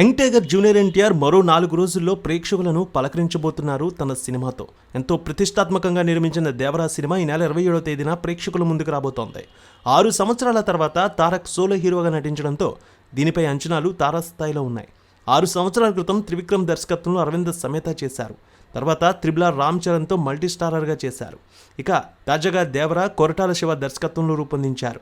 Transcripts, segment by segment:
Young junior NTR మరో నాలుగు రోజుల్లో ప్రేక్షకులను పలకరించబోతున్నారు తన సినిమాతో. ఎంతో ప్రతిష్టాత్మకంగా నిర్మించిన దేవరా సినిమా ఈ నెల ఇరవై ఏడవ తేదీన ప్రేక్షకుల ముందుకు రాబోతోంది. ఆరు సంవత్సరాల తర్వాత తారక్ సోలో హీరోగా నటించడంతో దీనిపై అంచనాలు తారాస్థాయిలో ఉన్నాయి. ఆరు సంవత్సరాల క్రితం త్రివిక్రమ్ దర్శకత్వంలో అరవింద సమేత చేశారు. తర్వాత త్రిబుల రామ్ చరణ్తో మల్టీస్టారర్గా చేశారు. ఇక తాజాగా దేవరా కొరటాల శివ దర్శకత్వంలో రూపొందించారు.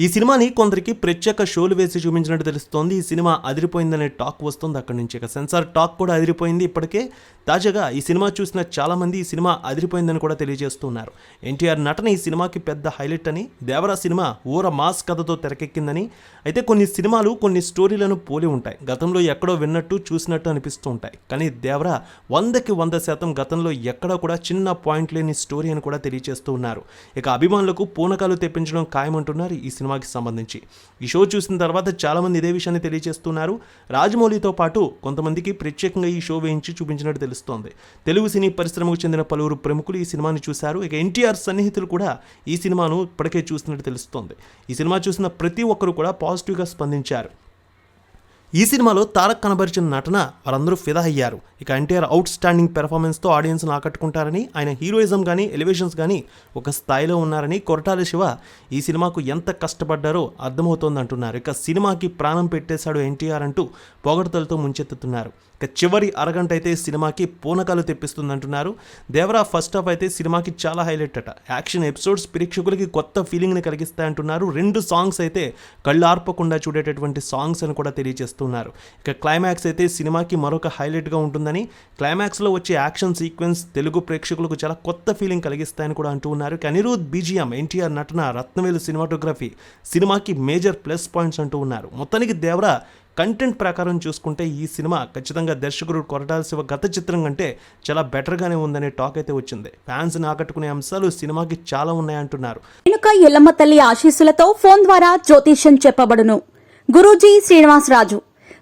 ఈ సినిమాని కొందరికి ప్రత్యేక షోలు వేసి చూపించినట్టు తెలుస్తోంది. ఈ సినిమా అదిరిపోయిందనే టాక్ వస్తుంది అక్కడి నుంచి. ఇక సెన్సార్ టాక్ కూడా అదిరిపోయింది ఇప్పటికే. తాజాగా ఈ సినిమా చూసిన చాలామంది ఈ సినిమా అదిరిపోయిందని కూడా తెలియజేస్తున్నారు. ఎన్టీఆర్ నటన ఈ సినిమాకి పెద్ద హైలైట్ అని దేవరా సినిమా ఊర మాస్ కథతో తెరకెక్కిందని. అయితే కొన్ని సినిమాలు కొన్ని స్టోరీలను పోలి ఉంటాయి. గతంలో ఎక్కడో విన్నట్టు చూసినట్టు అనిపిస్తూ ఉంటాయి. కానీ దేవరా వందకి వంద శాతం గతంలో ఎక్కడా కూడా చిన్న పాయింట్ లేని స్టోరీ అని కూడా తెలియజేస్తూ ఉన్నారు. ఇక అభిమానులకు పూనకాలు తెప్పించడం ఖాయమంటున్నారు ఈ సినిమాకి సంబంధించి. ఈ షో చూసిన తర్వాత చాలామంది ఇదే విషయాన్ని తెలియజేస్తున్నారు. రాజమౌళితో పాటు కొంతమందికి ప్రత్యేకంగా ఈ షో వేయించి చూపించినట్టు తెలుస్తోంది. తెలుగు సినీ పరిశ్రమకు చెందిన పలువురు ప్రముఖులు ఈ సినిమాని చూశారు. ఇక ఎన్టీఆర్ సన్నిహితులు కూడా ఈ సినిమాను ఇప్పటికే చూసినట్టు తెలుస్తోంది. ఈ సినిమా చూసిన ప్రతి ఒక్కరు కూడా పాజిటివ్గా స్పందించారు. ఈ సినిమాలో తారక్ కనబరిచిన నటన వారందరూ ఫిదా అయ్యారు. ఇక ఎన్టీఆర్ అవుట్ స్టాండింగ్ పెర్ఫార్మెన్స్తో ఆడియన్స్ను ఆకట్టుకుంటారని ఆయన హీరోయిజం కానీ ఎలివేషన్స్ కానీ ఒక స్థాయిలో ఉన్నారని కొరటాల శివ ఈ సినిమాకు ఎంత కష్టపడ్డారో అర్థమవుతోంది అంటున్నారు ఇక సినిమాకి ప్రాణం పెట్టేశాడు ఎన్టీఆర్ అంటూ పొగడతలతో ముంచెత్తుతున్నారు. ఇక చివరి అరగంట అయితే సినిమాకి పూనకాలు తెప్పిస్తుంది అంటున్నారు దేవరా ఫస్ట్ హాఫ్ అయితే సినిమాకి చాలా హైలైట్ అట. యాక్షన్ ఎపిసోడ్స్ ప్రేక్షకులకి కొత్త ఫీలింగ్ని కలిగిస్తాయంటున్నారు. రెండు సాంగ్స్ అయితే కళ్ళు ఆర్పకుండా చూడేటటువంటి సాంగ్స్ అని కూడా తెలియజేస్తున్నారు ఇక క్లైమాక్స్ అయితే సినిమాకి మరొక హైలైట్గా ఉంటుందని క్లైమాక్స్లో వచ్చే యాక్షన్ సీక్వెన్స్ తెలుగు ప్రేక్షకులకు చాలా కొత్త ఫీలింగ్ కలిగిస్తాయని కూడా అంటూ ఉన్నారు. ఇక అనిరుద్ బీజిఎం ఎన్టీఆర్ నటన రత్నవేలు సినిమాటోగ్రఫీ సినిమాకి మేజర్ ప్లస్ పాయింట్స్ అంటూ ఉన్నారు. మొత్తానికి దేవరా కంటెంట్ ప్రకారం చూసుకుంటే ఈ సినిమా ఖచ్చితంగా దర్శకుడు కొరటాల శివ గత చిత్రం కంటే చాలా బెటర్గానే ఉందనే టాక్ అయితే వచ్చింది. ఫ్యాన్స్ని ఆకట్టుకునే అంశాలు సినిమాకి చాలా ఉన్నాయంటున్నారు. వెనుక ఎల్లమ్మ తల్లి ఆశీస్సులతో ఫోన్ ద్వారా జ్యోతిష్యం చెప్పబడును. గురూజీ శ్రీనివాసరాజు